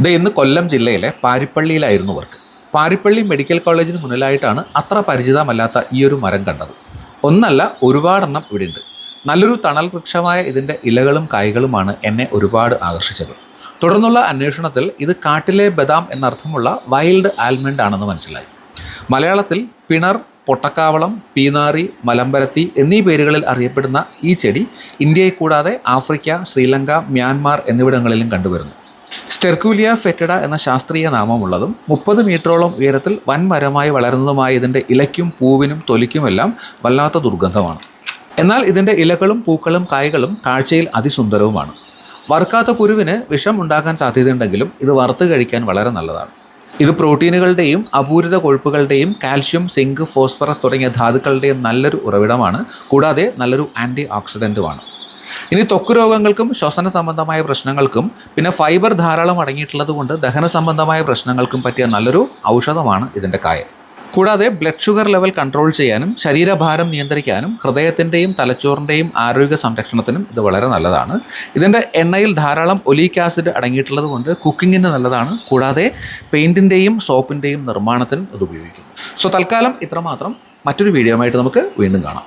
ഇത് ഇന്ന് കൊല്ലം ജില്ലയിലെ പാരിപ്പള്ളിയിലായിരുന്നു വർക്ക്. പാരിപ്പള്ളി മെഡിക്കൽ കോളേജിന് മുന്നിലായിട്ടാണ് അത്ര പരിചിതമല്ലാത്ത ഈ ഒരു മരം കണ്ടത്. ഒന്നല്ല ഒരുപാടെണ്ണം ഇവിടെ ഉണ്ട് നല്ലൊരു തണൽ വൃക്ഷമായ ഇതിന്റെ ഇലകളും കായ്കളുമാണ് എന്നെ ഒരുപാട് ആകർഷിച്ചത്. തുടർന്നുള്ള അന്വേഷണത്തിൽ ഇത് കാട്ടിലെ ബദാം എന്നർത്ഥമുള്ള വൈൽഡ് ആൽമണ്ട് ആണെന്ന് മനസ്സിലായി. മലയാളത്തിൽ പിണർ പൊട്ടക്കാവളം പീനാറി മലമ്പരത്തി എന്നീ പേരുകളിൽ അറിയപ്പെടുന്ന ഈ ചെടി ഇന്ത്യയെ കൂടാതെ ആഫ്രിക്ക ശ്രീലങ്ക മ്യാൻമാർ എന്നിവിടങ്ങളിലും കണ്ടുവരുന്നു. സ്റ്റെർക്കൂലിയ ഫെറ്റഡ എന്ന ശാസ്ത്രീയ നാമമുള്ളതും മുപ്പത് മീറ്ററോളം ഉയരത്തിൽ വൻമരമായി വളരുന്നതുമായ ഇതിന്റെ ഇലയ്ക്കും പൂവിനും തൊലിക്കുമെല്ലാം വല്ലാത്ത ദുർഗന്ധമാണ്. എന്നാൽ ഇതിന്റെ ഇലകളും പൂക്കളും കായകളും കാഴ്ചയിൽ അതിസുന്ദരവുമാണ്. വറുക്കാത്ത കുരുവിന് വിഷം ഉണ്ടാക്കാൻ സാധ്യതയുണ്ടെങ്കിലും ഇത് വറുത്ത് കഴിക്കാൻ വളരെ നല്ലതാണ്. ഇത് പ്രോട്ടീനുകളുടെയും അപൂരിത കൊഴുപ്പുകളുടെയും കാൽഷ്യം സിങ്ക് ഫോസ്ഫറസ് തുടങ്ങിയ ധാതുക്കളുടെയും നല്ലൊരു ഉറവിടമാണ്. കൂടാതെ നല്ലൊരു ആന്റി ഓക്സിഡന്റുമാണ് ഇനി ത്വക്ക് രോഗങ്ങൾക്കും ശ്വസന സംബന്ധമായ പ്രശ്നങ്ങൾക്കും പിന്നെ ഫൈബർ ധാരാളം അടങ്ങിയിട്ടുള്ളത് കൊണ്ട് ദഹന സംബന്ധമായ പ്രശ്നങ്ങൾക്കും പറ്റിയ നല്ലൊരു ഔഷധമാണ് ഇതിന്റെ കായ കൂടാതെ ബ്ലഡ് ഷുഗർ ലെവൽ കൺട്രോൾ ചെയ്യാനും ശരീരഭാരം നിയന്ത്രിക്കാനും ഹൃദയത്തിന്റെയും തലച്ചോറിന്റെയും ആരോഗ്യ സംരക്ഷണത്തിനും ഇത് വളരെ നല്ലതാണ്. ഇതിന്റെ എണ്ണയിൽ ധാരാളം ഒലീക് ആസിഡ് അടങ്ങിയിട്ടുള്ളത് കൊണ്ട് കുക്കിങ്ങിന് നല്ലതാണ്. കൂടാതെ പെയിന്റിന്റെയും സോപ്പിന്റെയും നിർമ്മാണത്തിനും ഇത് ഉപയോഗിക്കും സോ തൽക്കാലം ഇത്രമാത്രം. മറ്റൊരു വീഡിയോ ആയിട്ട് നമുക്ക് വീണ്ടും കാണാം.